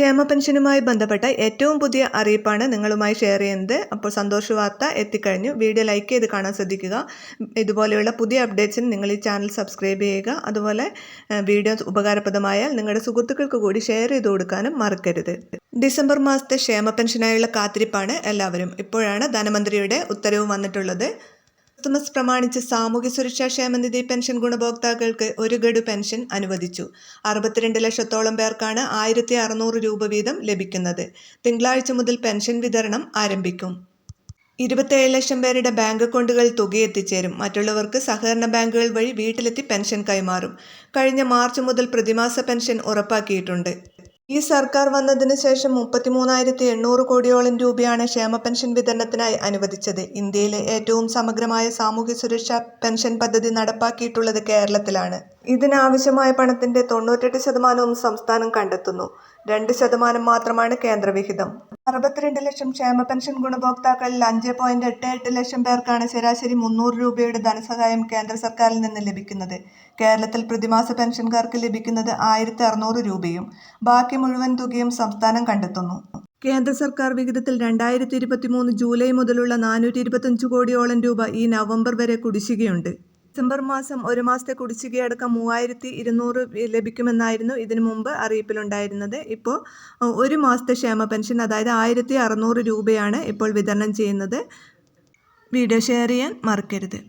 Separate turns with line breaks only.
ക്ഷേമ പെൻഷനുമായി ബന്ധപ്പെട്ട ഏറ്റവും പുതിയ അറിയിപ്പാണ് നിങ്ങളുമായി ഷെയർ ചെയ്യുന്നത്. അപ്പോൾ സന്തോഷ വാർത്ത എത്തിക്കഴിഞ്ഞു. വീഡിയോ ലൈക്ക് ചെയ്ത് കാണാൻ ശ്രദ്ധിക്കുക. ഇതുപോലെയുള്ള പുതിയ അപ്ഡേറ്റ്സിന് നിങ്ങൾ ഈ ചാനൽ സബ്സ്ക്രൈബ് ചെയ്യുക. അതുപോലെ വീഡിയോ ഉപകാരപ്രദമായാൽ നിങ്ങളുടെ സുഹൃത്തുക്കൾക്ക് കൂടി ഷെയർ ചെയ്ത് കൊടുക്കാനും മറക്കരുത്. ഡിസംബർ മാസത്തെ ക്ഷേമ പെൻഷനായുള്ള കാത്തിരിപ്പാണ് എല്ലാവരും. ഇപ്പോഴാണ് ധനമന്ത്രിയുടെ ഉത്തരവ് വന്നിട്ടുള്ളത്. ക്രിസ്തുമസ് പ്രമാണിച്ച് സാമൂഹ്യ സുരക്ഷാ ക്ഷേമനിധി പെൻഷൻ ഗുണഭോക്താക്കൾക്ക് ഒരു ഗഡു പെൻഷൻ അനുവദിച്ചു. അറുപത്തിരണ്ട് ലക്ഷത്തോളം പേർക്കാണ് ആയിരത്തി അറുന്നൂറ് രൂപ വീതം ലഭിക്കുന്നത്. തിങ്കളാഴ്ച മുതൽ പെൻഷൻ വിതരണം ആരംഭിക്കും. ഇരുപത്തേഴ് ലക്ഷം പേരുടെ ബാങ്ക് അക്കൗണ്ടുകൾ തുക എത്തിച്ചേരും മറ്റുള്ളവർക്ക് സഹകരണ ബാങ്കുകൾ വഴി വീട്ടിലെത്തി പെൻഷൻ കൈമാറും. കഴിഞ്ഞ മാർച്ച് മുതൽ പ്രതിമാസ പെൻഷൻ ഉറപ്പാക്കിയിട്ടുണ്ട്. ഈ സർക്കാർ വന്നതിന് ശേഷം മുപ്പത്തിമൂന്നായിരത്തി എണ്ണൂറ് കോടിയോളം രൂപയാണ് ക്ഷേമ പെൻഷൻ വിതരണത്തിനായി അനുവദിച്ചത്. ഇന്ത്യയിലെ ഏറ്റവും സമഗ്രമായ സാമൂഹ്യ സുരക്ഷാ പെൻഷൻ പദ്ധതി നടപ്പാക്കിയിട്ടുള്ളത് കേരളത്തിലാണ്. ഇതിനാവശ്യമായ പണത്തിന്റെ തൊണ്ണൂറ്റെട്ട് ശതമാനവും സംസ്ഥാനം കണ്ടെത്തുന്നു. രണ്ട് ശതമാനം മാത്രമാണ് കേന്ദ്രവിഹിതം. അറുപത്തിരണ്ട് ലക്ഷം ക്ഷേമ പെൻഷൻ ഗുണഭോക്താക്കളിൽ അഞ്ച് പോയിന്റ് എട്ട് എട്ട് ലക്ഷം പേർക്കാണ് ശരാശരി മുന്നൂറ് രൂപയുടെ ധനസഹായം കേന്ദ്ര സർക്കാരിൽ നിന്ന് ലഭിക്കുന്നത്. കേരളത്തിൽ പ്രതിമാസ പെൻഷൻകാർക്ക് ലഭിക്കുന്നത് ആയിരത്തി അറുന്നൂറ് രൂപയും ബാക്കി മുഴുവൻ തുകയും സംസ്ഥാനം കണ്ടെത്തുന്നു. കേന്ദ്ര സർക്കാർ വിഹിതത്തിൽ രണ്ടായിരത്തി ഇരുപത്തി മൂന്ന് ജൂലൈ മുതലുള്ള നാനൂറ്റി ഇരുപത്തഞ്ച് കോടിയോളം രൂപ ഈ നവംബർ വരെ കുടിശ്ശികയുണ്ട്. ഡിസംബർ മാസം ഒരു മാസത്തെ കുടിശ്ശികയടക്കം മൂവായിരത്തി ഇരുന്നൂറ് ലഭിക്കുമെന്നായിരുന്നു ഇതിനു മുമ്പ് അറിയിപ്പിലുണ്ടായിരുന്നത്. ഇപ്പോൾ ഒരു മാസത്തെ ക്ഷേമ പെൻഷൻ അതായത് ആയിരത്തി അറുന്നൂറ് രൂപയാണ് ഇപ്പോൾ വിതരണം ചെയ്യുന്നത്. വീഡിയോ ഷെയർ ചെയ്യാൻ മറക്കരുത്.